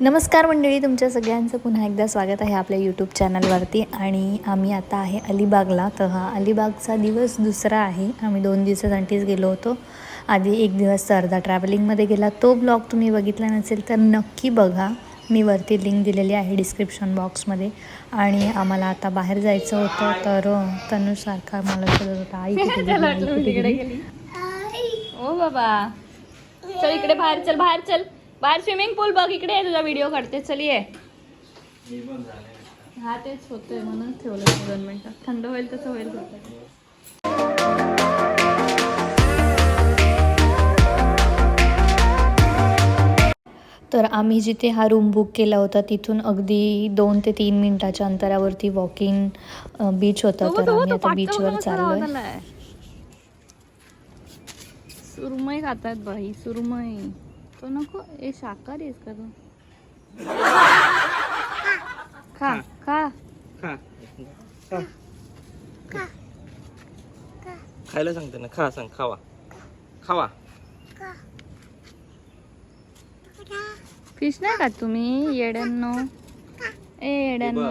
नमस्कार मंडळी तुमच्या सगळ्यांचं पुन्हा एकदा स्वागत आहे आपल्या यूट्यूब चॅनलवरती आणि आम्ही आता आहे अलिबागला. तर हा अलिबागचा दिवस दुसरा आहे. आम्ही दोन दिवसासाठीच गेलो होतो. आधी एक दिवस अर्धा ट्रॅव्हलिंगमध्ये गेला. तो ब्लॉग तुम्ही बघितला नसेल तर नक्की बघा. मी वरती लिंक दिलेली आहे डिस्क्रिप्शन बॉक्समध्ये आणि आम्हाला आता बाहेर जायचं होतं. तर तनुसारखा मला शोधत होता आई कुठे गेली? ओ बाबा. चल इकडे बाहेर चल बाहेर चल. बाहेर स्विमिंग पूल बघ इकडे आहे तुझा व्हिडिओ काढते चल ये हा तेच होतोय म्हणून ठेवलं दोन मिनिटं. थंड होईल तसं होईल होतं तर आम्ही जिथे हा रूम बुक केला होता तिथून अगदी दोन ते तीन मिनिटाच्या अंतरावरती वॉकिंग बीच होता. तर आम्ही आता बीचवर चाललोय. सुरमई खातात बाई सुरमई. तो नको ए शाकाहारी आहेस का तू? खा खा. खायला सांगते ना खा सांग खावा. खावा. फिश नाही खात तुम्ही? येड्यांनो ए येड्यांनो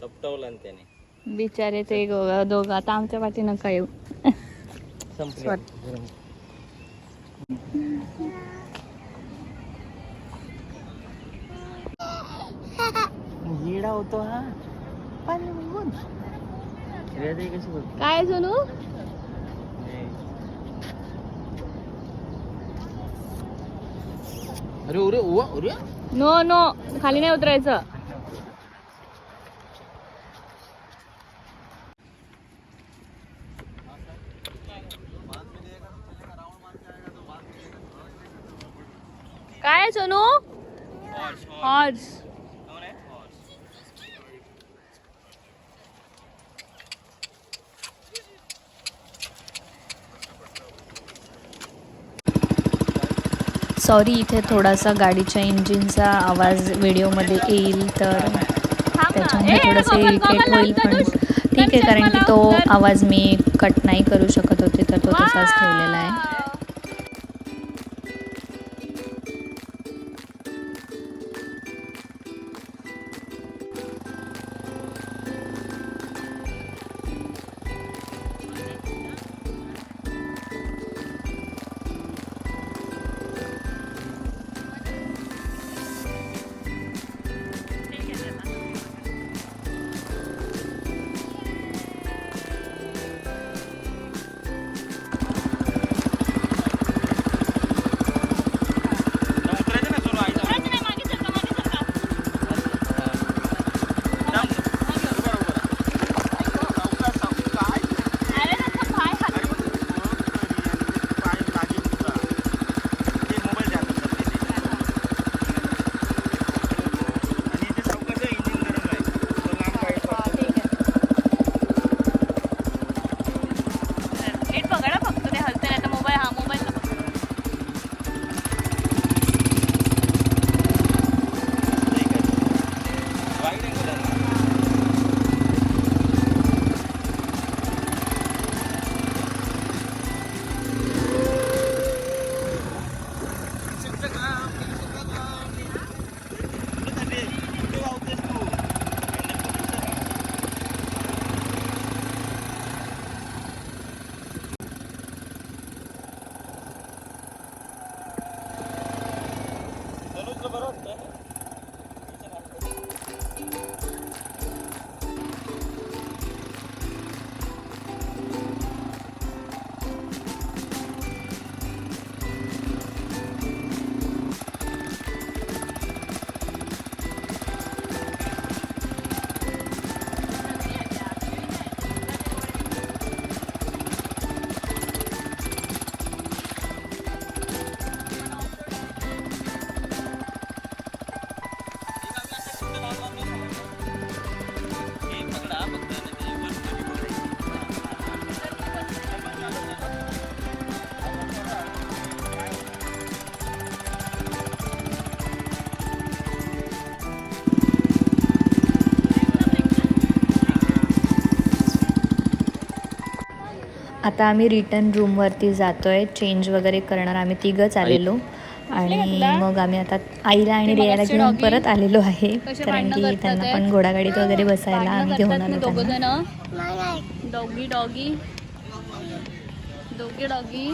सपटवला. त्याने. बिचारे ते दोघं आता आमच्या पाठी नका येऊ. हिडा होतो हा. पाणी बघून. खेळायचं कशी बघ काय सोनू? अरे उरे उवा उरे. No no. खाली नाही उतरायचं. आहे सोनू। हॉर्स सॉरी इथे थोडासा गाडीच्या इंजिनचा आवाज व्हिडिओमध्ये येईल तर त्याच्यामुळे थोडंसं इरिटेट होईल पण ठीक आहे कारण की तो आवाज मी कट नाही करू शकत होते तर तो तसाच ठेवलेला आहे. आता आम्ही रिटर्न रूमवरती जातो आहे चेंज वगैरे करणार. आम्ही तिघंच आलेलो. आणि मग आम्ही आता आईला आणि रियाला घेऊन परत आलेलो आहे. कारण की त्यांना? पण घोडागाडीत वगैरे बसायला आम्ही घेऊन आलो डॉगी डॉगी डॉगी डॉगी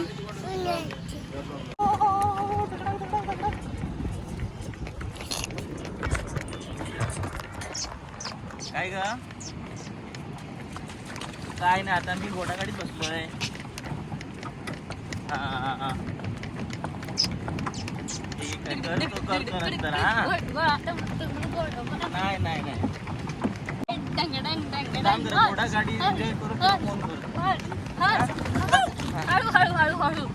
काय ग? काय नाही आता मी घोडागाडीत हा. ठीक आहे करतो करतो नंतर हा. नाही नाही नाही. थांब जरा घोडागाडी एन्जॉय करू फोन करू हळू हळू हळू हळू.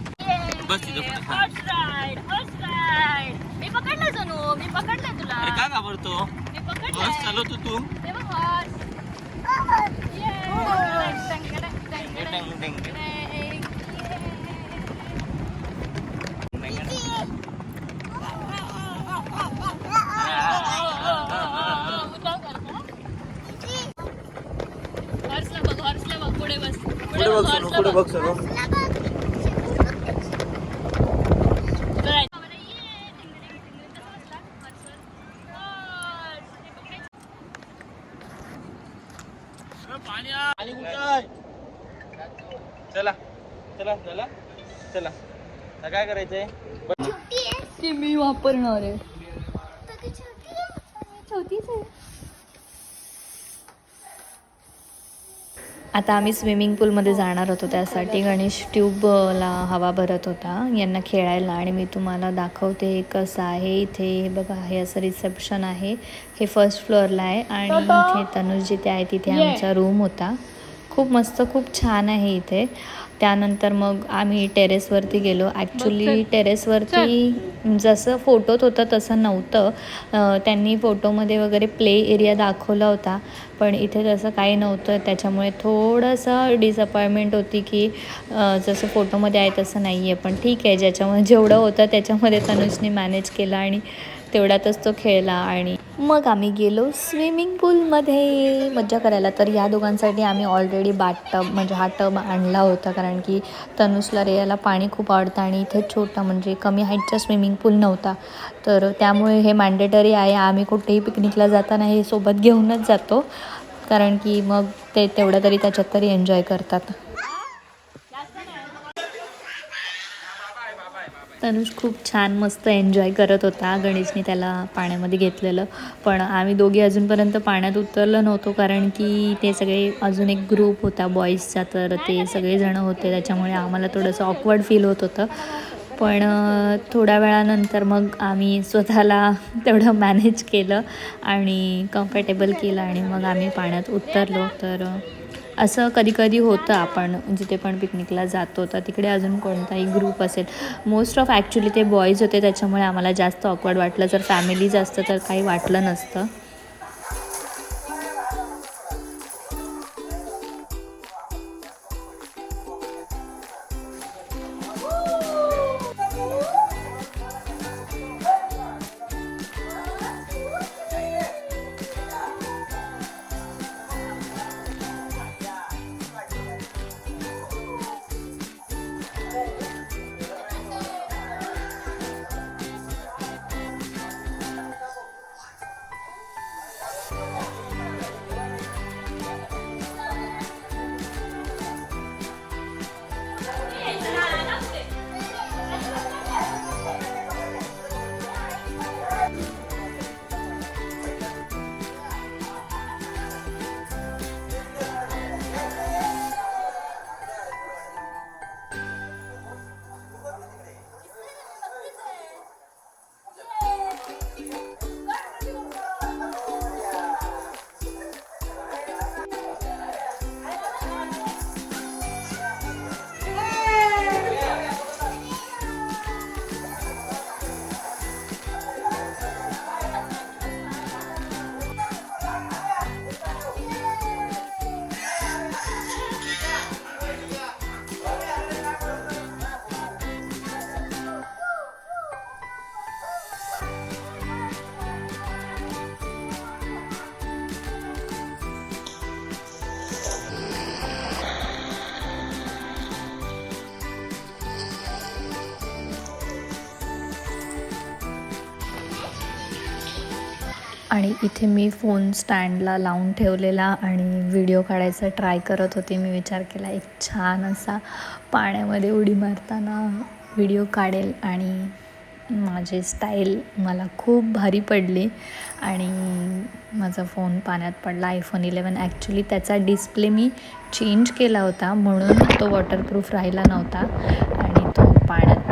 बस तिथं पुढे थांब. हॉर्स राईड हॉर्स राईड मी पकडलं जणू मी पकडलं तुला. अरे का घाबरतो? मी बस पकडलं चालवतो तू. ते बघ हॉर्स पुढे बघ पुढे बघ सोनू पाणी कुठं आहे? चला. चला चला. चला. आता काय करायचंय? ती मी वापरणार आहे. आता आम्ही स्विमिंग पूलमध्ये जाणार होतो त्यासाठी. गणेश ट्यूबला हवा भरत होता. यांना खेळायला आणि मी तुम्हाला दाखवते कसं आहे. इथे हे बघा हे असं रिसेप्शन आहे. हे फर्स्ट फ्लोअरला आहे आणि इथे तनुज जिथे आहे. तिथे आमचा रूम होता. खूप मस्त खूप छान आहे इथे. त्यानंतर मग आम्ही टेरेसवरती गेलो. ॲक्च्युली टेरेसवरती जसं फोटोत होतं तसं नव्हतं. त्यांनी फोटोमध्ये वगैरे प्ले एरिया दाखवला होता. पण इथे तसं काही नव्हतं. त्याच्यामुळे थोडंसं डिसअपॉइंटमेंट होती की जसं फोटोमध्ये आहे तसं नाही आहे पण ठीक आहे ज्याच्यामध्ये जेवढं होतं त्याच्यामध्ये तनुजने मॅनेज केलं आणि तेवढ्यातच तो खेळला आणि मग आम्ही गेलो स्विमिंग पूलमध्ये. मज्जा करायला. तर या दोघांसाठी आम्ही ऑलरेडी बाट टब म्हणजे हा टब आणला होता. कारण की तनुसला रेयाला पाणी खूप आवडतं आणि इथे छोटा म्हणजे कमी हाईटचा स्विमिंग पूल नव्हता. तर त्यामुळे हे मॅन्डेटरी आहे. आम्ही कुठेही पिकनिकला जाताना हे सोबत घेऊनच जातो. कारण की मग ते तेवढं तरी त्याच्यात तरी एन्जॉय करतात. तनुष खूप छान मस्त एन्जॉय करत होता. गणेशने त्याला पाण्यामध्ये घेतलेलं. पण आम्ही दोघी अजूनपर्यंत पाण्यात उतरलो नव्हतो कारण की ते सगळे अजून एक ग्रुप होता बॉईजचा तर ते सगळेजणं होते. त्याच्यामुळे आम्हाला थोडंसं ऑकवर्ड फील होत होतं. पण थोड्या वेळानंतर मग आम्ही स्वतःला तेवढं मॅनेज केलं आणि कम्फर्टेबल केलं आणि मग आम्ही पाण्यात उतरलो. तर असं कधी कधी होतं आपण जिथे पण पिकनिकला जातो तर तिकडे अजून कोणताही ग्रुप असेल. मोस्ट ऑफ ॲक्च्युली ते बॉईज होते त्याच्यामुळे आम्हाला जास्त ऑकवर्ड वाटलं. जर फॅमिलीज असतं तर काही वाटलं नसतं. आणि इथे मी फोन स्टँडला लावून ठेवलेला आणि व्हिडिओ काढायचा ट्राय करत होते. मी विचार केला एक छान असा पाण्यामध्ये उडी मारताना व्हिडिओ काढेल आणि माझी स्टाईल मला खूप भारी पडली आणि माझा फोन पाण्यात पडला. आयफोन इलेवन ॲक्च्युली त्याचा डिस्प्ले मी चेंज केला होता म्हणून तो वॉटरप्रूफ राहिला नव्हता आणि तो पाण्यात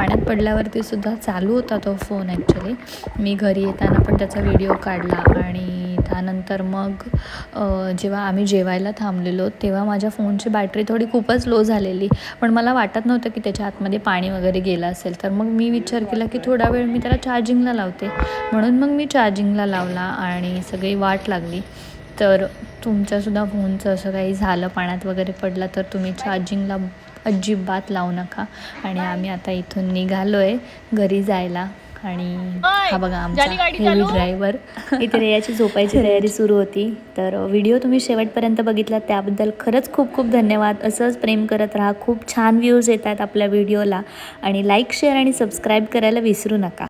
पाण्यात पडल्यावरती सुद्धा चालू होता तो फोन ॲक्च्युली मी घरी येताना पण त्याचा व्हिडिओ काढला आणि त्यानंतर मग जेव्हा आम्ही जेवायला थांबलेलो तेव्हा माझ्या फोनची बॅटरी थोडी खूपच लो झालेली. पण मला वाटत नव्हतं की त्याच्या आतमध्ये पाणी वगैरे गेलं असेल. तर मग मी विचार केला की थोडा वेळ मी त्याला चार्जिंगला लावते. म्हणून मग मी चार्जिंगला लावला आणि सगळी वाट लागली. तर तुमच्यासुद्धा फोनचं असं काही झालं पाण्यात वगैरे पडला तर तुम्ही चार्जिंगला अजिबात लावू नका. आणि आम्ही आता इथून निघालो आहे घरी जायला. आणि हा बघा आमचा हेवी? ड्रायव्हर इथे रेयाची झोपायची तयारी सुरू होती. तर व्हिडिओ तुम्ही शेवटपर्यंत बघितला त्याबद्दल खरंच खूप खूप धन्यवाद. असंच प्रेम करत राहा. खूप छान व्ह्यूज येतात आपल्या व्हिडिओला. आणि लाईक शेअर आणि सबस्क्राईब करायला विसरू नका.